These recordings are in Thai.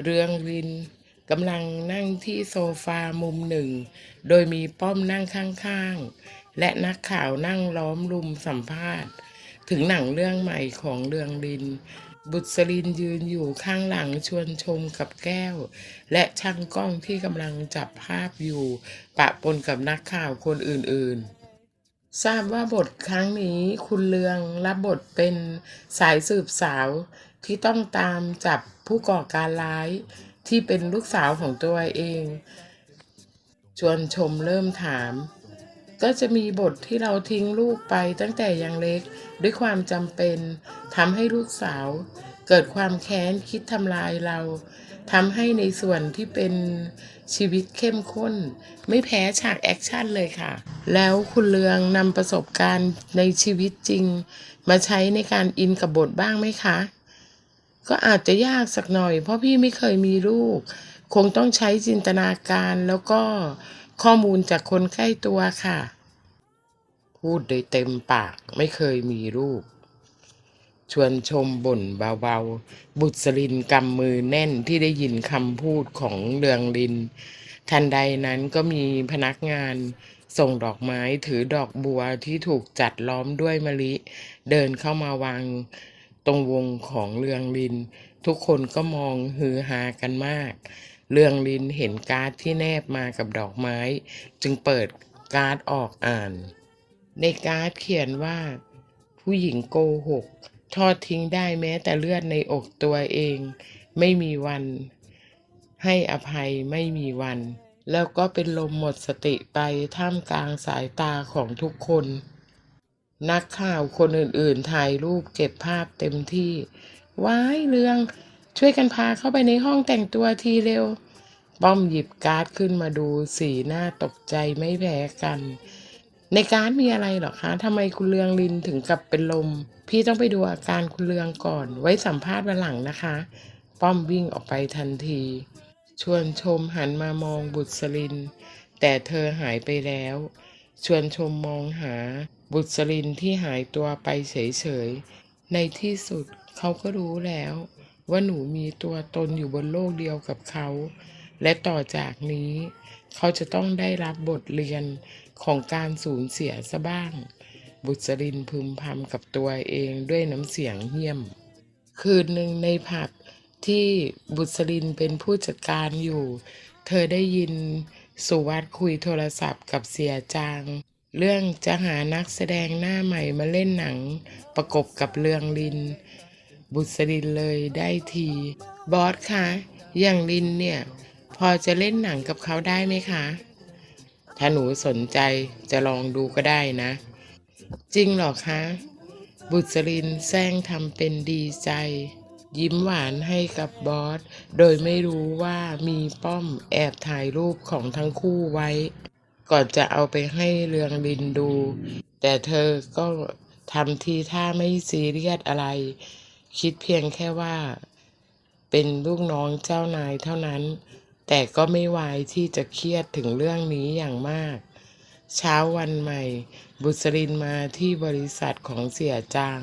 เรืองรินกำลังนั่งที่โซฟามุมหนึ่ง โดยมีป้อมนั่งข้างๆ และนักข่าวนั่งล้อมรุมสัมภาษณ์ ถึงหนังเรื่องใหม่ของเรืองริน บุษรินยืนอยู่ข้างหลังชวนชมกับแก้ว และช่างกล้องที่กำลังจับภาพอยู่ ปะปนกับนักข่าวคนอื่นๆทราบว่าบทครั้งนี้คุณเลืองรับบทเป็นสายสืบสาว ที่ต้องตามจับผู้ก่อการร้ายที่เป็นลูกสาวของตัวเอง ชวนชมเริ่มถาม ก็จะมีบทที่เราทิ้งลูกไปตั้งแต่ยังเล็กด้วยความจำเป็นทำให้ลูกสาว เกิดความแค้นคิดทำลายเราทำให้ในส่วนที่เป็นชีวิตเข้มข้น ไม่แพ้ฉากแอคชั่นเลยค่ะ แล้วคุณเลืองนำประสบการณ์ในชีวิตจริง มาใช้ในการอินกับบทบ้างไหมคะ ก็อาจจะยากสักหน่อย เพราะพี่ไม่เคยมีลูก คงต้องใช้จินตนาการแล้วก็ข้อมูลจากคนใกล้ตัวค่ะ พูดได้เต็มปากไม่เคยมีลูก ชวนชมบ่นเบาๆ บุษรินกำมือแน่นที่ได้ยินคำพูดของเรืองลิน ทันใดนั้นก็มีพนักงานส่งดอกไม้ถือดอกบัวที่ถูกจัดล้อมด้วยมะลิ เดินเข้ามาวาง ตรงวงของเรืองลิน ทุกคนก็มองฮือฮากันมาก เรืองลินเห็นการ์ดที่แนบมากับดอกไม้ จึงเปิดการ์ดออกอ่าน ในการ์ดเขียนว่า ผู้หญิงโกหก ทอดทิ้งได้แม้แต่เลือดในอกตัวเอง ไม่มีวัน ให้อภัยไม่มีวัน แล้วก็เป็นลมหมดสติไปท่ามกลางสายตาของทุกคน นักข่าวคนอื่นๆ ถ่ายรูปเก็บภาพเต็มที่ว้ายเรือง ช่วยกันพาเข้าไปในห้องแต่งตัวทีเร็ว ป้อมหยิบการ์ดขึ้นมาดูสีหน้าตกใจไม่แพ้กัน ในการ์ดมีอะไรหรอคะทำไมคุณเลืองลินถึงกับเป็นลม พี่ต้องไปดูอาการคุณเลืองก่อน ไว้สัมภาษณ์วันหลังนะคะ ป้อมวิ่งออกไปทันที ชวนชมหันมามองบุษริน แต่เธอหายไปแล้ว ชวนชมมองหา บุษรินที่หายตัวไปเฉยๆ ในที่สุดเขาก็รู้แล้ว ว่าหนูมีตัวตนอยู่บนโลกเดียวกับเขา และต่อจากนี้ เขาจะต้องได้รับบทเรียนของการสูญเสียซะบ้าง บุษรินพึมพำกับตัวเองด้วยน้ำเสียงเหี้ยม คืนหนึ่งในผับที่บุษรินเป็นผู้จัดการอยู่ เธอได้ยินสุวัตคุยโทรศัพท์กับเสียจาง เรื่องจะหานักแสดงหน้าใหม่มาเล่นหนัง ประกบกับเรืองลิน บุษรินเลยได้ที บอสคะอย่างลินเนี่ย พอจะเล่นหนังกับเขาได้ไหมคะ ถ้าหนูสนใจจะลองดูก็ได้นะ จริงหรอคะ บุษรินแซงทำเป็นดีใจ ยิ้มหวานให้กับบอส โดยไม่รู้ว่ามีป้อมแอบถ่ายรูปของทั้งคู่ไว้ ก่อนจะเอาไปให้เรืองลินดู แต่เธอก็ทำทีท่าไม่ซีเรียสอะไร คิดเพียงแค่ว่า เป็นลูกน้องเจ้านายเท่านั้น แต่ก็ไม่วายที่จะเครียดถึงเรื่องนี้อย่างมาก เช้าวันใหม่ บุษรินมาที่บริษัทของเสียจาง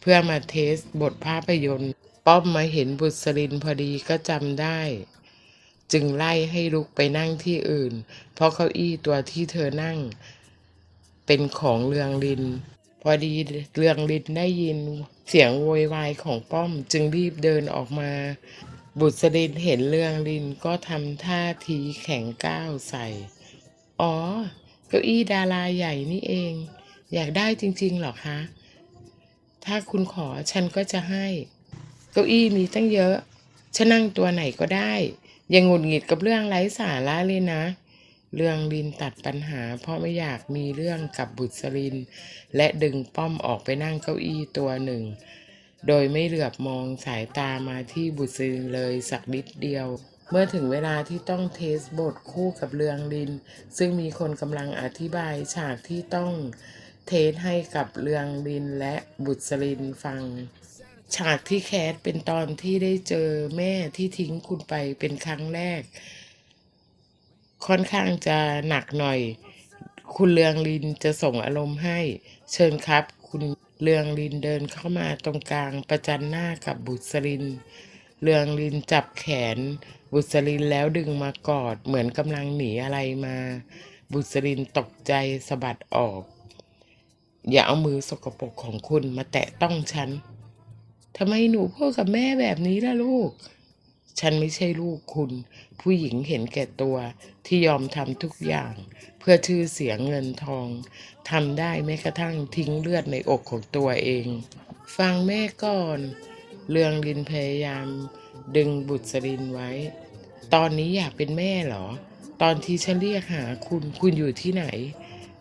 เพื่อมาเทสบทภาพยนตร์ ป้อมมาเห็นบุษรินพอดีก็จำได้ จึงไล่ให้ลุกไปนั่งที่อื่น เพราะเก้าอี้ตัวที่เธอนั่ง เป็นของเรืองลิน พอดีเรืองลินได้ยินเสียงโวยวายของป้อมจึงรีบเดินออกมา บุษรินเห็นเรืองลินก็ทำท่าทีแข็งก้าวใส่ อ๋อ เก้าอี้ดาราใหญ่นี่เอง อยากได้จริงๆหรอคะ ถ้าคุณขอฉันก็จะให้ เก้าอี้มีตั้งเยอะ ฉันนั่งตัวไหนก็ได้ ย่างหงุดหงิดกับเรื่องไร้สาระเลยนะ เรื่องลินตัดปัญหา เพราะไม่อยากมีเรื่องกับบุษริน และดึงป้อมออกไปนั่งเก้าอี้ตัวหนึ่ง โดยไม่เหลือบมองสายตามาที่บุษรินเลยสักนิดเดียว เมื่อถึงเวลาที่ต้องเทสบทคู่กับเรืองลิน ซึ่งมีคนกำลังอธิบายฉากที่ต้องเทสให้กับเรืองลินและบุษรินฟัง ฉากที่แคสเป็นตอนที่ได้เจอแม่ที่ทิ้งคุณไปเป็นครั้งแรก ค่อนข้างจะหนักหน่อย คุณเลืองลินจะส่งอารมณ์ให้ เชิญครับ คุณเลืองลินเดินเข้ามาตรงกลางประจันหน้ากับบุษรินเรืองลินจับแขน บุษรินแล้วดึงมากอดเหมือนกำลังหนีอะไรมา บุษรินตกใจสะบัดออก อย่าเอามือสกปรกของคุณมาแตะต้องฉัน ทำไมหนูพูดกับแม่แบบนี้ล่ะลูก ฉันไม่ใช่ลูกคุณ ผู้หญิงเห็นแก่ตัวที่ยอมทำทุกอย่าง เพื่อชื่อเสียงเงินทองทำได้แม้กระทั่งทิ้งเลือดในอกของตัวเอง ฟังแม่ก่อน เรืองลินพยายาม ดึงบุษรินไว้ ตอนนี้อยากเป็นแม่เหรอ ตอนที่ฉันเรียกหาคุณคุณอยู่ที่ไหน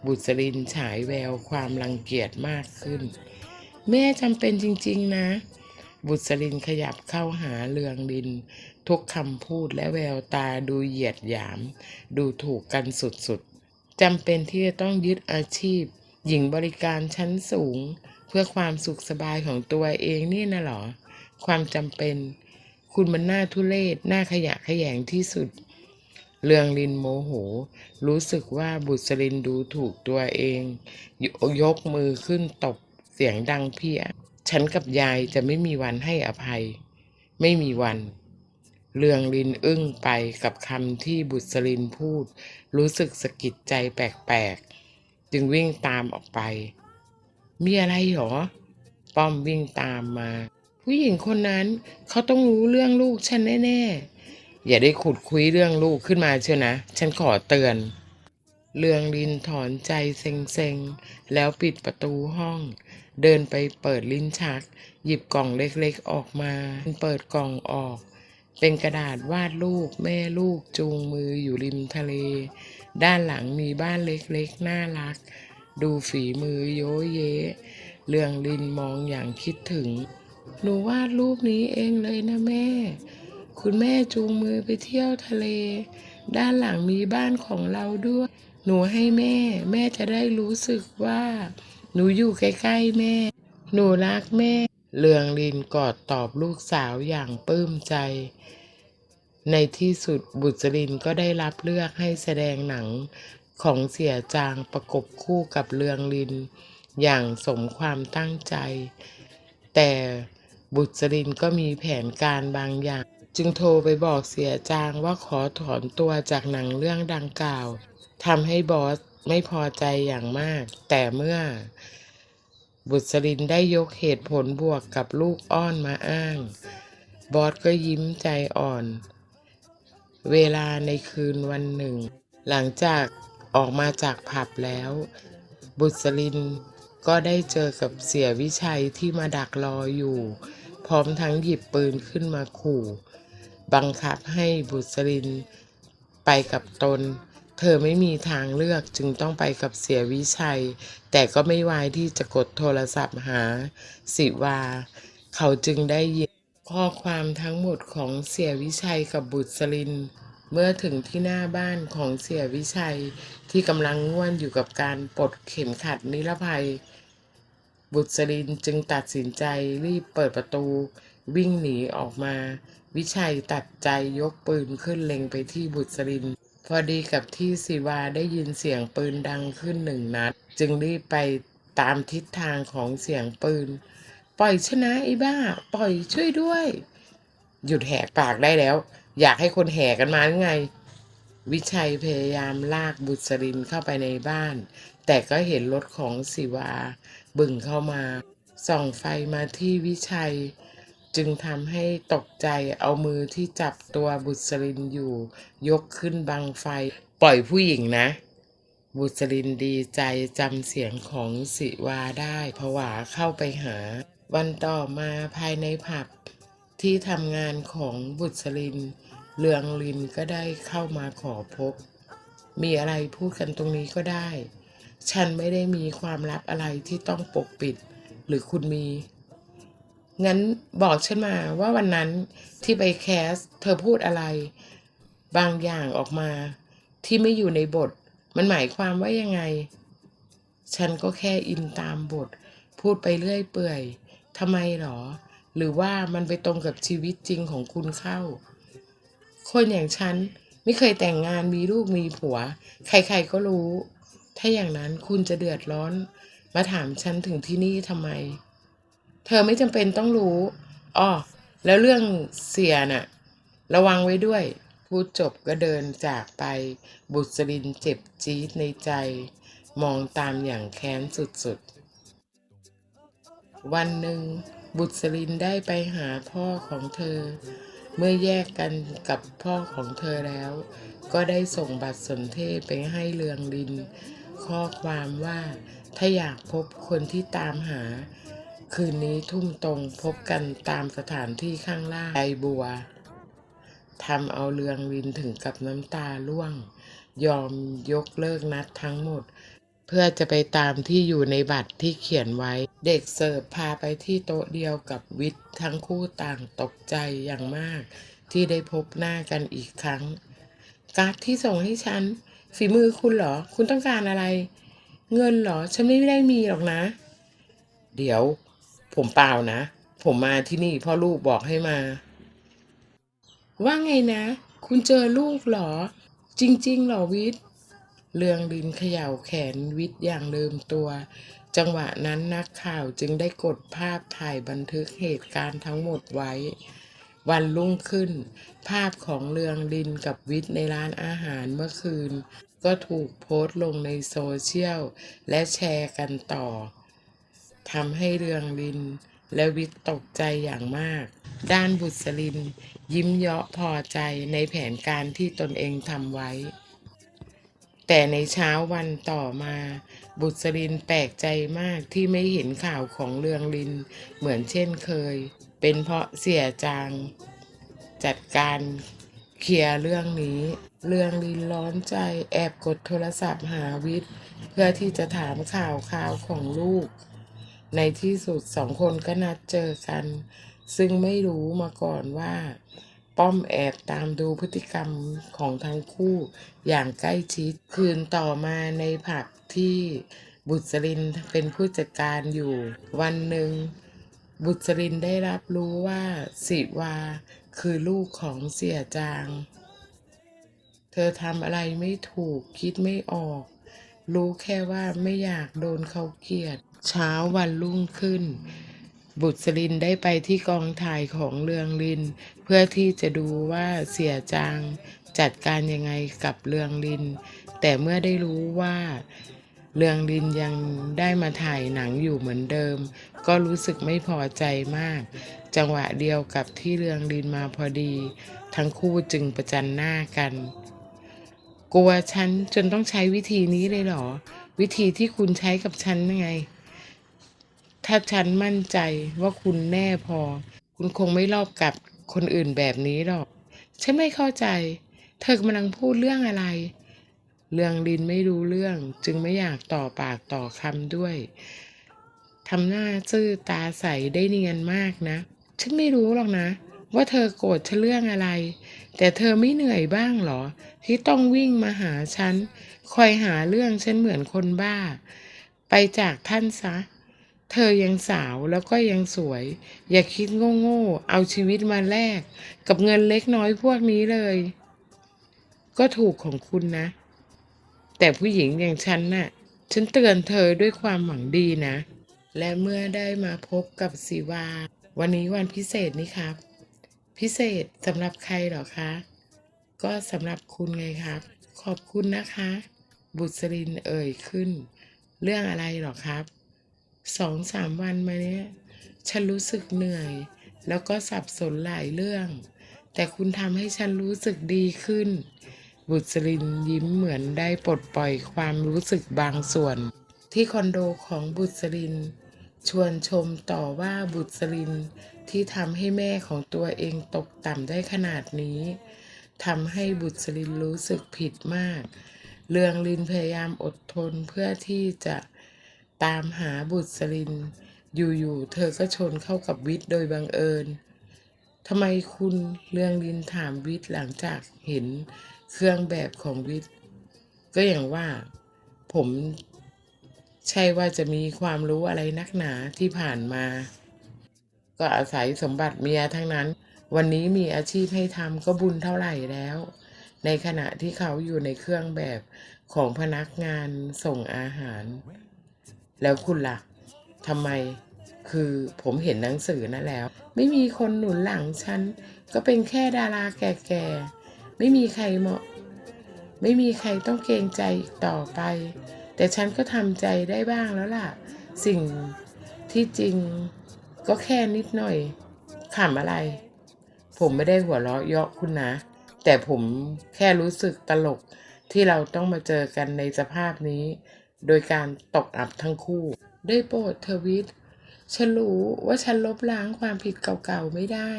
บุษรินฉายแววความรังเกียจมากขึ้น แม่จำเป็นจริง ๆ นะ บุษรินขยับเข้าหาเรืองลิน ทุกคำพูดและแววตาดูเหยียดหยาม ดูถูกกันสุดๆจำเป็นที่จะต้องยึดอาชีพ หญิงบริการชั้นสูง เพื่อความสุขสบายของตัวเองนี่นะหรอ ความจำเป็น คุณมันหน่าทุเลศหน่าขยะขยงที่สุดเรืองลินโมโห รู้สึกว่าบุษรินดูถูกตัวเองยยกมือขึ้นตบเสียงดังเพี้ย ฉันกับยายจะไม่มีวันให้อภัย ไม่มีวันเรืองลินอึ้งไปกับคำที่บุษรินพูด รู้สึกสะกิดใจแปลกๆ จึงวิ่งตามออกไป มีอะไรหรอ ป้อมวิ่งตามมา ผู้หญิงคนนั้นเขาต้องรู้เรื่องลูกฉันแน่ๆ อย่าได้ขุดคุยเรื่องลูกขึ้นมาเชียวนะ ฉันขอเตือน เรืองลินถอนใจเซ็งๆ แล้วปิดประตูห้อง เดินไปเปิดลิ้นชัก หยิบกล่องเล็กๆออกมา เปิดกล่องออก เป็นกระดาษวาดรูปแม่ลูกจูงมืออยู่ริมทะเล ด้านหลังมีบ้านเล็กๆ น่ารัก ดูฝีมือโยเยเรืองลินมองอย่างคิดถึง หนูวาดรูปนี้เองเลยนะแม่ คุณแม่จูงมือไปเที่ยวทะเล ด้านหลังมีบ้านของเราด้วย หนูให้แม่ แม่จะได้รู้สึกว่า หนูอยู่ใกล้ๆแม่ หนูรักแม่เรืองลินกอดตอบลูกสาวอย่างปลื้มใจ ในที่สุดบุษรินก็ได้รับเลือกให้แสดงหนังของเสียจางประกบคู่กับเรืองลิน อย่างสมความตั้งใจ แต่บุษรินก็มีแผนการบางอย่าง จึงโทรไปบอกเสียจางว่าขอถอนตัวจากหนังเรื่องดังกล่าว ทำให้บอสไม่พอใจอย่างมาก แต่เมื่อบุษรินได้ยกเหตุผลบวกกับลูกอ้อนมาอ้าง บอสก็ยิ้มใจอ่อน เวลาในคืนวันหนึ่ง หลังจากออกมาจากผับแล้ว บุษรินก็ได้เจอกับเสียวิชัยที่มาดักรออยู่ พร้อมทั้งหยิบปืนขึ้นมาขู่ บังคับให้บุษรินไปกับตน เธอไม่มีทางเลือกจึงต้องไปกับเสียวิชัย แต่ก็ไม่วายที่จะกดโทรศัพท์หา สิวา เขาจึงได้ยินข้อความทั้งหมดของเสียวิชัยกับบุษริน เมื่อถึงที่หน้าบ้านของเสียวิชัยที่กำลังง่วนอยู่กับการปลดเข็มขัดนิรภัย บุษรินจึงตัดสินใจรีบเปิดประตู วิ่งหนีออกมา วิชัยตัดใจยกปืนขึ้นเล็งไปที่บุษริน พอดีกับที่สิวาได้ยินเสียงปืนดังขึ้นหนึ่งนัด จึงรีบไปตามทิศทางของเสียงปืน ปล่อยชนะไอ้บ้า ปล่อยช่วยด้วย หยุดแหกปากได้แล้ว อยากให้คนแห่กันมาหรือไง วิชัยพยายามลากบุษรินเข้าไปในบ้าน แต่ก็เห็นรถของสิวา บึ่งเข้ามา ส่องไฟมาที่วิชัย จึงทำให้ตกใจเอามือที่จับตัวบุษรินอยู่ ยกขึ้นบังไฟ ปล่อยผู้หญิงนะ บุษรินดีใจจำเสียงของสิวาได้ผวาเข้าไปหา วันต่อมาภายในผับ ที่ทำงานของบุษรินเรืองลินก็ได้เข้ามาขอพบ มีอะไรพูดกันตรงนี้ก็ได้ ฉันไม่ได้มีความลับอะไรที่ต้องปกปิด หรือคุณมี งั้นบอกฉันมาว่าวันนั้นที่ไปแคส เธอพูดอะไร บางอย่างออกมา ที่ไม่อยู่ในบท มันหมายความว่ายังไง ฉันก็แค่อินตามบท พูดไปเรื่อยเปื่อยทำไมหรอ หรือว่ามันไปตรงกับชีวิตจริงของคุณเข้า คนอย่างฉันไม่เคยแต่งงานมีลูกมีผัว ใครๆก็รู้ ถ้าอย่างนั้นคุณจะเดือดร้อน มาถามฉันถึงที่นี่ทำไม เธอไม่จำเป็นต้องรู้อ้อแล้วเรื่องเสียน่ะ ระวังไว้ด้วย พูดจบก็เดินจากไป บุษรินเจ็บจี๊ดในใจ มองตามอย่างแค้นสุดๆ วันหนึ่ง บุษรินได้ไปหาพ่อของเธอ เมื่อแยกกันกับพ่อของเธอแล้ว ก็ได้ส่งบัตรสนเทศไปให้เรืองลิน ข้อความว่าถ้าอยากพบคนที่ตามหา คืนนี้ทุ่มตรงพบกันตามสถานที่ข้างล่างไอบัวทำเอาเรืองลินถึงกับน้ำตาร่วง ยอมยกเลิกนัดทั้งหมด เพื่อจะไปตามที่อยู่ในบัตรที่เขียนไว้ เด็กเสิร์ฟพาไปที่โต๊ะเดียวกับวิทย์ทั้งคู่ต่างตกใจอย่างมาก ที่ได้พบหน้ากันอีกครั้ง การ์ดที่ส่งให้ฉัน ฝีมือคุณเหรอ คุณต้องการอะไร เงินเหรอ ฉันไม่ได้มีหรอกนะ เดี๋ยว ผมเปล่านะ ผมมาที่นี่พ่อลูกบอกให้มา ว่าไงนะ คุณเจอลูกเหรอ จริง ๆ เหรอวิทย์ เรืองดินเขย่าแขนวิทย์อย่างลืมตัว จังหวะนั้นนักข่าวจึงได้กดภาพถ่ายบันทึกเหตุการณ์ทั้งหมดไว้ วันรุ่งขึ้น ภาพของเรืองดินกับวิทย์ในร้านอาหารเมื่อคืน ก็ถูกโพสต์ลงในโซเชียล และแชร์กันต่อ ทำให้เรืองดิน และวิทย์ตกใจอย่างมาก ด้านบุษริน ยิ้มเยาะพอใจในแผนการที่ตนเองทำไว้ แต่ในเช้าวันต่อมา บุษรินแปลกใจมากที่ไม่เห็นข่าวของเรืองลิน เหมือนเช่นเคย เป็นเพราะเสียจาง จัดการเคลียร์เรื่องนี้ เรืองลินร้อนใจแอบกดโทรศัพท์หาวิทย์ เพื่อที่จะถามข่าวข่าวของลูก ในที่สุดสองคนก็นัดเจอกัน ซึ่งไม่รู้มาก่อนว่า ป้อมแอบตามดูพฤติกรรมของทั้งคู่อย่างใกล้ชิด คืนต่อมาในผับที่บุษรินเป็นผู้จัดการอยู่วันหนึ่ง บุษรินได้รับรู้ว่าสิวาคือลูกของเสียจาง เธอทำอะไรไม่ถูกคิดไม่ออก รู้แค่ว่าไม่อยากโดนเขาเกลียด เช้าวันรุ่งขึ้น บุษรินได้ไปที่กองถ่ายของเรืองลิน เพื่อที่จะดูว่าเสียจางจัดการยังไงกับเรืองลิน แต่เมื่อได้รู้ว่าเรืองลินยังได้มาถ่ายหนังอยู่เหมือนเดิม ก็รู้สึกไม่พอใจมาก จังหวะเดียวกับที่เรืองลินมาพอดี ทั้งคู่จึงประจันหน้ากัน กลัวฉันจนต้องใช้วิธีนี้เลยเหรอ วิธีที่คุณใช้กับฉันยังไง ถ้าฉันมั่นใจว่าคุณแน่พอ คุณคงไม่รอบกับคนอื่นแบบนี้หรอก ฉันไม่เข้าใจ เธอกำลังพูดเรื่องอะไร เรื่องลินไม่รู้เรื่อง จึงไม่อยากต่อปากต่อคำด้วยทำหน้าซื่อตาใสได้เนียนมากนะ ฉันไม่รู้หรอกนะ ว่าเธอโกรธฉันเรื่องอะไร แต่เธอไม่เหนื่อยบ้างหรอ ที่ต้องวิ่งมาหาฉัน คอยหาเรื่องฉันเหมือนคนบ้า ไปจากท่านซะ เธอยังสาวแล้วก็ยังสวย อย่าคิดโง่ๆ เอาชีวิตมาแลกกับเงินเล็กน้อยพวกนี้เลย ก็ถูกของคุณนะ แต่ผู้หญิงอย่างฉันน่ะ ฉันเตือนเธอด้วยความหวังดีนะ และเมื่อได้มาพบกับศิวา วันนี้วันพิเศษนี่ครับ พิเศษสำหรับใครหรอคะ ก็สำหรับคุณไงครับ ขอบคุณนะคะ บุษรินเอ่ยขึ้น เรื่องอะไรหรอครับ สองสามวันมาเนี้ย ฉันรู้สึกเหนื่อย แล้วก็สับสนหลายเรื่อง แต่คุณทำให้ฉันรู้สึกดีขึ้น บุษรินยิ้มเหมือนได้ปลดปล่อยความรู้สึกบางส่วน ที่คอนโดของบุษริน ชวนชมต่อว่าบุษรินที่ทำให้แม่ของตัวเองตกต่ำได้ขนาดนี้ทำให้บุษรินรู้สึกผิดมาก เรืองลินพยายามอดทนเพื่อที่จะ ตามหาบุษริน อยู่ๆเธอก็ชนเข้ากับวิทย์โดยบังเอิญทำไมคุณเรืองลินถามวิทย์หลังจากเห็นเครื่องแบบของวิทย์ ก็อย่างว่าผมใช่ว่าจะมีความรู้อะไรนักหนาที่ผ่านมา ก็อาศัยสมบัติเมียทั้งนั้น วันนี้มีอาชีพให้ทำก็บุญเท่าไหร่แล้ว ในขณะที่เขาอยู่ในเครื่องแบบของพนักงานส่งอาหาร แล้วคุณล่ะทำไมคือผมเห็นหนังสือนั่นแล้ว ไม่มีคนหนุนหลังฉัน ก็เป็นแค่ดาราแก่ๆ ไม่มีใครเหมาะ ไม่มีใครต้องเกรงใจอีกต่อไป แต่ฉันก็ทำใจได้บ้างแล้วล่ะ สิ่งที่จริงก็แค่นิดหน่อยขำอะไร ผมไม่ได้หัวเราะเยาะคุณนะ แต่ผมแค่รู้สึกตลกที่เราต้องมาเจอกันในสภาพนี้ โดยการตกอับทั้งคู่ ได้โปรดทวิตฉันรู้ว่าฉันลบล้างความผิดเก่าๆไม่ได้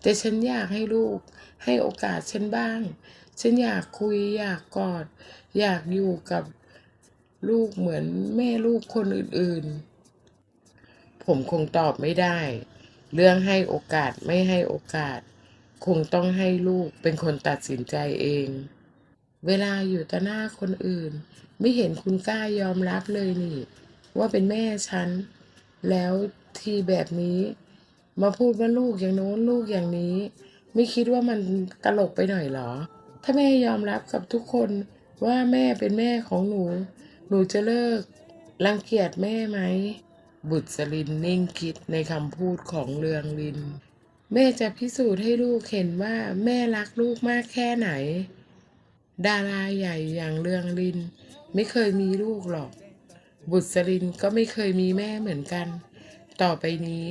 แต่ฉันอยากให้ลูก ให้โอกาสฉันบ้าง ฉันอยากคุยอยากกอด อยากอยู่กับลูกเหมือนแม่ลูกคนอื่นๆ ผมคงตอบไม่ได้ เรื่องให้โอกาสไม่ให้โอกาส คงต้องให้ลูกเป็นคนตัดสินใจเอง เวลาอยู่ต่อหน้าคนอื่น ไม่เห็นคุณกล้ายอมรับเลยนี่ ว่าเป็นแม่ฉัน แล้วทีแบบนี้ มาพูดว่าลูกอย่างโน้นลูกอย่างนี้ ไม่คิดว่ามันตลกไปหน่อยหรอ ถ้าแม่ยอมรับกับทุกคนว่าแม่เป็นแม่ของหนู หนูจะเลิกรังเกียจแม่ไหม บุตรสลินนิ่งคิดในคำพูดของเรืองลิน แม่จะพิสูจน์ให้ลูกเห็นว่าแม่รักลูกมากแค่ไหน ดาราใหญ่อย่างเรืองลิน ไม่เคยมีลูกหรอก บุตรลินก็ไม่เคยมีแม่เหมือนกัน ต่อไปนี้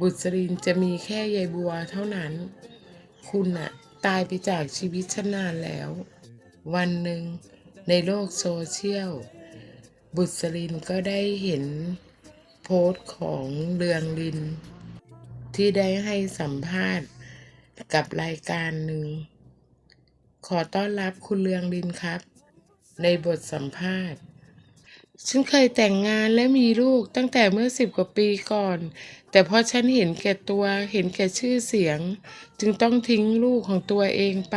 บุตรลินจะมีแค่ยายบัวเท่านั้น คุณน่ะตายไปจากชีวิตฉันนานแล้ว วันหนึ่งในโลกโซเชียล บุตรลินก็ได้เห็นโพสต์ของเรืองลิน ที่ได้ให้สัมภาษณ์กับรายการหนึ่ง ขอต้อนรับคุณเรืองลินครับ ในบทสัมภาษณ์ ฉันเคยแต่งงานและมีลูกตั้งแต่เมื่อสิบกว่าปีก่อน แต่เพราะฉันเห็นแก่ตัวเห็นแก่ชื่อเสียง จึงต้องทิ้งลูกของตัวเองไป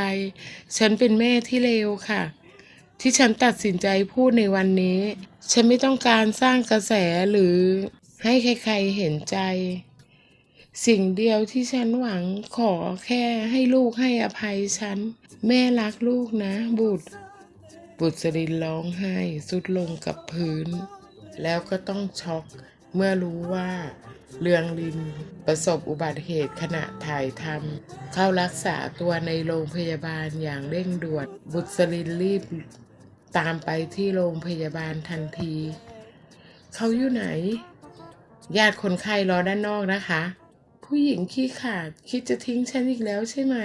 ฉันเป็นแม่ที่เลวค่ะ ที่ฉันตัดสินใจพูดในวันนี้ ฉันไม่ต้องการสร้างกระแสหรือให้ใครๆเห็นใจ สิ่งเดียวที่ฉันหวังขอแค่ให้ลูกให้อภัยฉัน แม่รักลูกนะ บุตร บุตรสรินร้องไห้สุดลงกับพื้น แล้วก็ต้องช็อกเมื่อรู้ว่าเรืองลินประสบอุบัติเหตุขณะถ่ายทำเข้ารักษาตัวในโรงพยาบาลอย่างเร่งด่วน บุตรสรินรีบตามไปที่โรงพยาบาลทันที เขาอยู่ไหน ญาติคนไข้รอด้านนอกนะคะ ผู้หญิงขี้ขาด คิดจะทิ้งฉันอีกแล้วใช่ไหม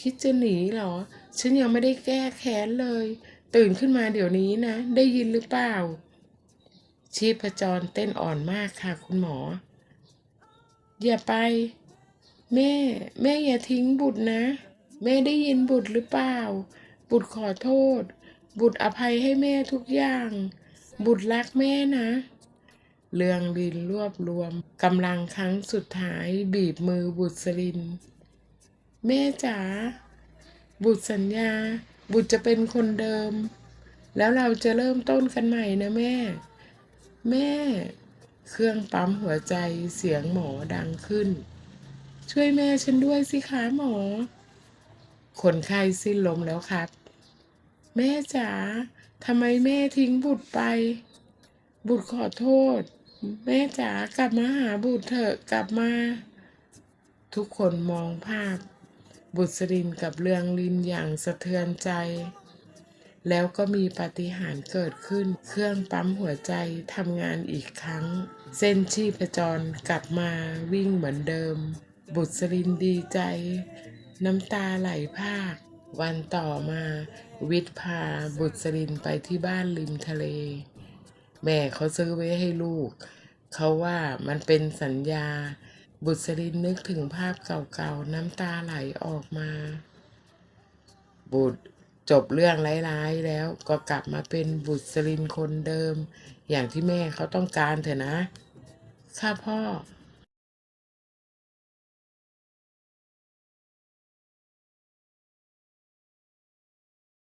คิดจะหนีเหรอ ฉันยังไม่ได้แก้แค้นเลย ตื่นขึ้นมาเดี๋ยวนี้นะ ได้ยินหรือเปล่า ชีพจรเต้นอ่อนมากค่ะคุณหมอ อย่าไป แม่ แม่อย่าทิ้งบุตรนะ แม่ได้ยินบุตรหรือเปล่า บุตรขอโทษ บุตรอภัยให้แม่ทุกอย่าง บุตรรักแม่นะ เรืองลินรวบรวมกำลังครั้งสุดท้ายบีบมือบุตรลิน แม่จ๋าบุตรสัญญา บุตรจะเป็นคนเดิม แล้วเราจะเริ่มต้นกันใหม่นะแม่ แม่ เครื่องปั๊มหัวใจเสียงหมอดังขึ้น ช่วยแม่ฉันด้วยสิคะหมอ คนไข้สิ้นลมแล้วครับ แม่จ๋าทำไมแม่ทิ้งบุตรไป บุตรขอโทษ แม่จ๋ากลับมาหาบุตรเถอะกลับมา ทุกคนมองภาพ บุษรินกับเรืองลินอย่างสะเทือนใจ แล้วก็มีปาฏิหาริย์เกิดขึ้นเครื่องปั๊มหัวใจทำงานอีกครั้ง เส้นชีพจรกลับมาวิ่งเหมือนเดิม บุษรินดีใจ น้ำตาไหลพรากวันต่อมา วิทย์พาบุษรินไปที่บ้านริมทะเล แม่เขาซื้อไว้ให้ลูก เขาว่ามันเป็นสัญญา บุษรินนึกถึงภาพเก่าๆ น้ำตาไหลออกมา บุตรจบเรื่องร้ายๆแล้วก็กลับมาเป็นบุตรินคนเดิม อย่างที่แม่เขาต้องการเถอะนะ ค่ะพ่อ